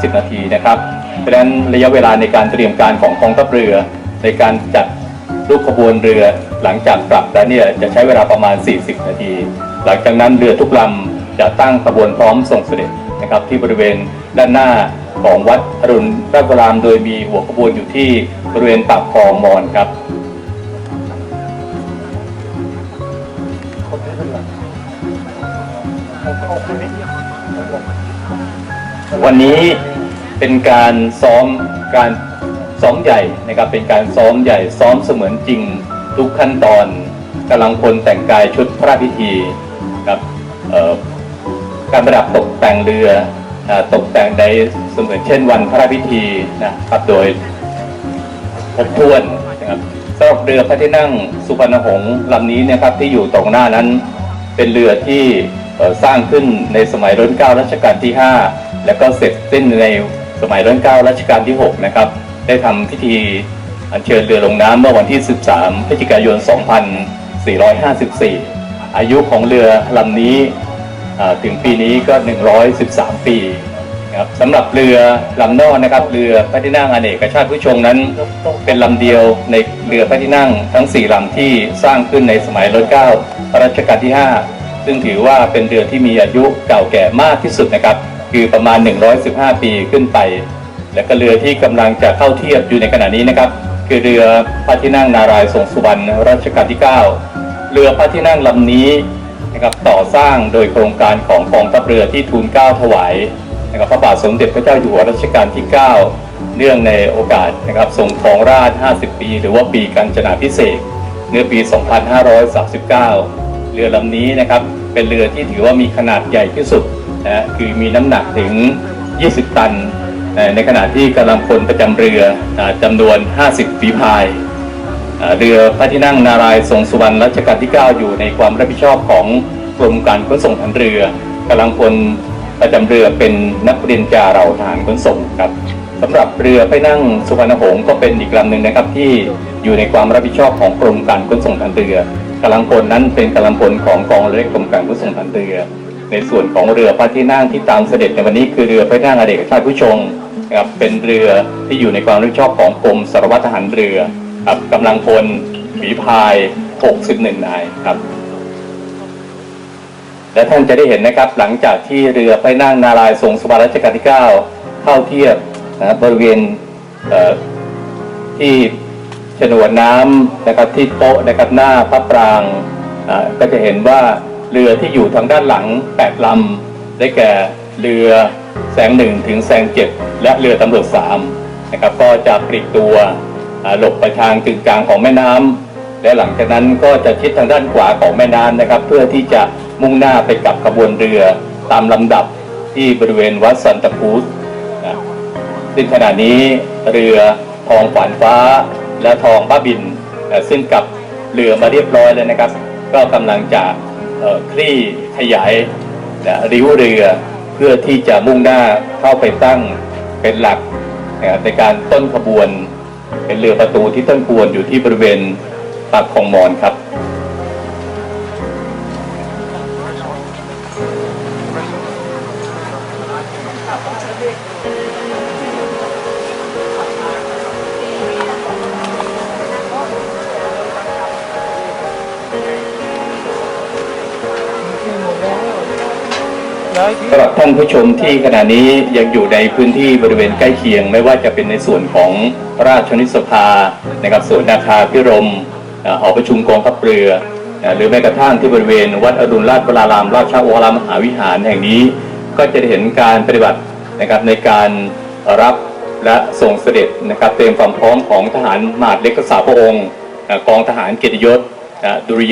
90 นาทีนะครับ เพราะฉะนั้นระยะเวลาในการเตรียมการของกองทัพเรือ ในการจัดรูปขบวนเรือหลังจากปรับแล้วเนี่ยจะใช้เวลาประมาณ 40 นาที หลังจากนั้นเรือทุกลำจะตั้งขบวนพร้อมส่งเสด็จนะครับที่บริเวณด้านหน้าของวัดอรุณราชวรามโดยมีหัวขบวนอยู่ที่บริเวณปากคลองมอนครับ วันนี้เป็นการซ้อมการซ้อมใหญ่นะครับเป็นการซ้อมใหญ่ซ้อมเสมือนจริงทุกขั้นตอนกำลังพลแต่งกายชุดพระพิธีครับการประดับตกแต่งเรือตกแต่งในเสมือนเช่นวันพระพิธีนะครับโดยครบถ้วนนะครับสำหรับเรือพระที่นั่งสุพรรณหงษ์ลำนี้นะครับที่อยู่ตรงหน้านั้นเป็นเรือที่สร้างขึ้นในสมัยรัชการัชกาลที่ 5 แล้วก็เสร็จสิ้นในสมัยรัชกาลรัชกาลที่ 6 นะครับ ได้ทำพิธีอัญเชิญเรือลงน้ำเมื่อวันที่ 13 พฤศจิกายน 2454 อายุของเรือลำนี้ถึงปีนี้ก็ 113 ปีนะครับสำหรับเรือลำนอกนะครับ เรือพระที่นั่งอเนกชาติผู้ชงนั้น เป็นลำเดียวในเรือพระที่นั่งทั้ง 4ลำที่สร้างขึ้นในสมัยรัชกาลรัชกาลที่ 5 ซึ่งถือว่าเป็นเรือที่มีอายุเก่าแก่มากที่สุดนะครับ คือประมาณ 115 ปีขึ้นไป และก็เรือที่กำลังจะเข้าเทียบอยู่ในขณะนี้นะครับ คือเรือพระที่นั่งนารายณ์ทรงสุวรรณรัชกาลที่ 9 เรือพระที่นั่งลำนี้นะครับต่อสร้างโดยโครงการของกองทัพเรือที่ทูลเกล้าถวายนะครับพระบาทสมเด็จพระเจ้าอยู่หัวรัชกาลที่ 9 เนื่องในโอกาสนะครับทรงครองราช 50 ปี หรือว่าปีกัญจนาพิเศษเมื่อปี 2539 เรือลำนี้นะครับเป็นเรือที่ถือว่ามีขนาดใหญ่ที่สุด นะคือมีน้ำหนักถึง 20 ตัน ในขณะที่กำลังพลประจำเรือจำนวน 50ฝีพาย เรือพระที่นั่งนารายทรงสุวรรณรัชกาลที่ 9 อยู่ในความรับผิดชอบของกรมการขนส่งทางเรือกำลังพลประจำเรือเป็นนักเรียนจาเราทหารขนส่งครับสำหรับเรือพระนั่งสุวรรณหงษ์ก็เป็นอีกลำหนึ่งนะครับที่อยู่ในความรับผิดชอบของกรมการขนส่งทางเรือกำลังพลนั้นเป็นกำลังพลของกองเรือกรมการขนส่งทางเรือ ในส่วนของเรือพระที่นั่งที่ตามเสด็จในวันนี้คือเรือพระที่นั่งอเนกชาติผู้ชงนะครับเป็นเรือที่อยู่ในความรับผิดชอบของกรมสารวัตรทหารเรือครับกำลังพลฝีพาย 61 นายครับ และท่านจะได้เห็นนะครับ หลังจากที่เรือไปนั่งนารายทรงสวรรณรัชกาลที่ 9 เข้าเทียบนะครับบริเวณเที่ฉนวนน้ำนะครับที่โป๊ะนะครับหน้าพระปรางอ่าก็จะเห็นว่า เรือที่อยู่ทางด้านหลัง 8 ลำ ได้แก่เรือแสงหนึ่งถึงแสงเจ็ดและเรือตำรวจสามนะครับก็จะปลีกตัวหลบไปทางกึ่งกลางของแม่น้ำและหลังจากนั้นก็จะชิดทางด้านขวาของแม่น้ำนะครับ เพื่อที่จะมุ่งหน้าไปกับขบวนเรือตามลำดับที่บริเวณวัดสันตะพูสนะซึ่งขณะนี้เรือทองฝันฟ้าและทองบ้าบินซึ่งกับเรือมาเรียบร้อยแล้วนะครับ ก็กำลังจะ คลี่ขยายนะริ้วเรือเพื่อที่จะมุ่งหน้าเข้าไปตั้งเป็นหลักนะในการต้นขบวน เป็นเรือประตูที่ต้นขบวนอยู่ที่บริเวณปากคลองมอนครับ สำหรับท่านผู้ชมที่ขณะนี้ยังอยู่ในพื้นที่บริเวณใกล้เคียง ไม่ว่าจะเป็นในส่วนของราชนิสภานะครับส่วนนาคาพิรมอ่อหอประชุมกองทัพเรือ หรือแม้กระทั่งที่บริเวณ วัดอรุณราชวราราม ราชวรามหาวิหารแห่งนี้ ก็จะได้เห็นการปฏิบัตินะครับในการรับและส่งเสด็จนะครับเตรียมความพร้อมของทหารมาดเล็กรักษาพระองค์กองทหารเกียรติยศดุริยา